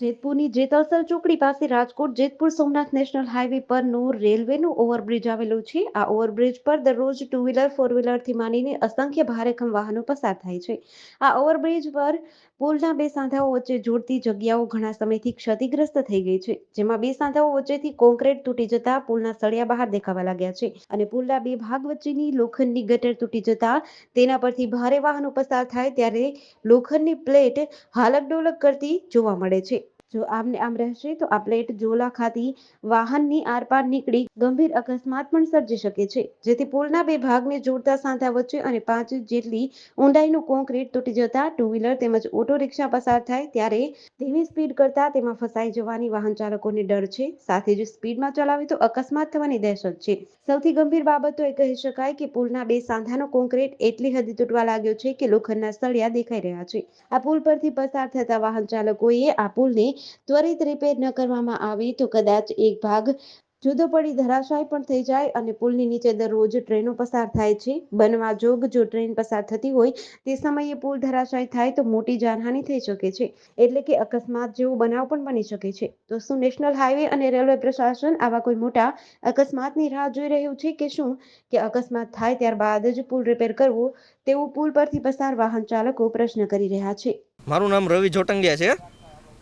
જેતપુરની જેતલસર ચોકડી પાસે Rajkot Jetpur Somnath national highway પરનું રેલવેનું ઓવરબ્રિજ આવેલું છે. આ ઓવરબ્રિજ પર દરરોજ ટુ વ્હીલર ફોર વ્હીલરથી માંડીને અસંખ્ય ભારેખમ વાહનો પસાર થાય છે. આ ઓવરબ્રિજ પર પુલના બે સાંધાઓ વચ્ચે જોડતી જગ્યાઓ ઘણા સમયથી ક્ષતિગ્રસ્ત થઈ ગઈ છે. જેમાં બે સાંધાઓ વચ્ચેથી કોન્ક્રીટ તૂટી જતા પુલના સળિયા બહાર દેખાવા લાગ્યા છે અને પુલના બે ભાગ વચ્ચેની લોખંડની ગટર તૂટી જતા તેના પરથી ભારે વાહનો પસાર થાય ત્યારે લોખંડની પ્લેટ હાલક ડોલક કરતી જોવા મળે છે. જો આમને આમ રહેશે તો આ પ્લેટ જોલા ખાતી વાહનની આરપાર નીકળી ગંભીર અકસ્માત પણ સર્જી શકે છે. જેથી પુલના બે ભાગને જોડતા સાંધા વચ્ચે અને પાંચ જેટલી ઊંડાઈનું કોન્ક્રીટ તૂટી જતા ટુ વ્હીલર તેમજ ઓટો રિક્ષા પસાર થાય ત્યારે ધીમી સ્પીડ કરતા તેમાં ફસાઈ જવાની વાહન ચાલકોને ડર છે. સાથે જ સ્પીડમાં ચલાવે તો અકસ્માત થવાની દહેશત છે. સૌથી ગંભીર બાબત તો એ કહી શકાય કે પુલના બે સાંધાનો કોન્ક્રીટ એટલી હદે તૂટવા લાગ્યો છે કે લોખંડના સળિયા દેખાઈ રહ્યા છે. આ પુલ પરથી પસાર થતા વાહન ચાલકોએ આ પુલને ત્વરિત રિપેર ન કરવામાં આવે તો કદાચ એક ભાગ જુદો પડી ધરાશાય પણ થઈ જાય અને પુલની નીચે દરરોજ ટ્રેનો પસાર થાય છે. બનવા જોગ જો ટ્રેન પસાર થતી હોય તે સમયે પુલ ધરાશાય થાય તો મોટી જાનહાનિ થઈ શકે છે. એટલે કે અકસ્માત જેવો બનાવ પણ બની શકે છે. તો શું નેશનલ હાઈવે અને રેલવે પ્રશાસન આવા કોઈ મોટા અકસ્માતની રાહ જોઈ રહ્યું છે કે શું? કે અકસ્માત થાય ત્યારબાદ જ પુલ રિપેર કરવો? તેવું પુલ પરથી પસાર વાહન ચાલકો પ્રશ્ન કરી રહ્યા છે. મારું નામ રવિ જોટંગિયા છે.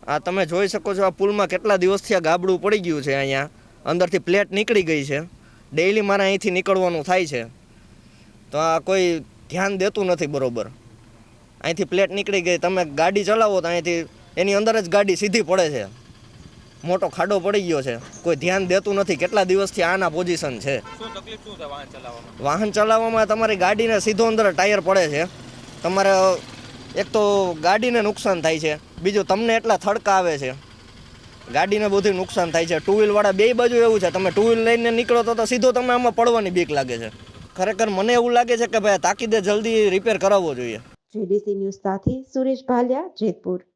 આ તમે જોઈ શકો છો આ પુલમાં કેટલા દિવસથી આ ગાબડું પડી ગયું છે અહીંયા. અંદરથી પ્લેટ નીકળી ગઈ છે. ડેઈલી મારે અહીંથી નીકળવાનું થાય છે. તો આ કોઈ ધ્યાન દેતું નથી બરોબર. અહીંથી પ્લેટ નીકળી ગઈ. તમે ગાડી ચલાવો તો અહીંથી એની અંદર જ ગાડી સીધી પડે છે. મોટો ખાડો પડી ગયો છે. કોઈ ધ્યાન દેતું નથી કેટલા દિવસથી આના પોઝિશન છે. વાહન ચલાવવામાં તમારી ગાડીને સીધો અંદર ટાયર પડે છે. તમારે એક તો ગાડીને નુકસાન થાય છે, બીજું તમને એટલા થડકા આવે છે. ગાડીને બધું નુકસાન થાય છે ટુ વ્હીલવાળા બે બાજુ એવું છે, તમે ટુ વ્હીલ લઈને નીકળો તો સીધો તમે આમાં પડવાની બીક લાગે છે. ખરેખર મને એવું લાગે છે કે ભાઈ તાકીદે જલ્દી રિપેર કરાવવો જોઈએ. જેડીસી ન્યૂઝ સાથે સુરેશ ભાલિયા, જેતપુર.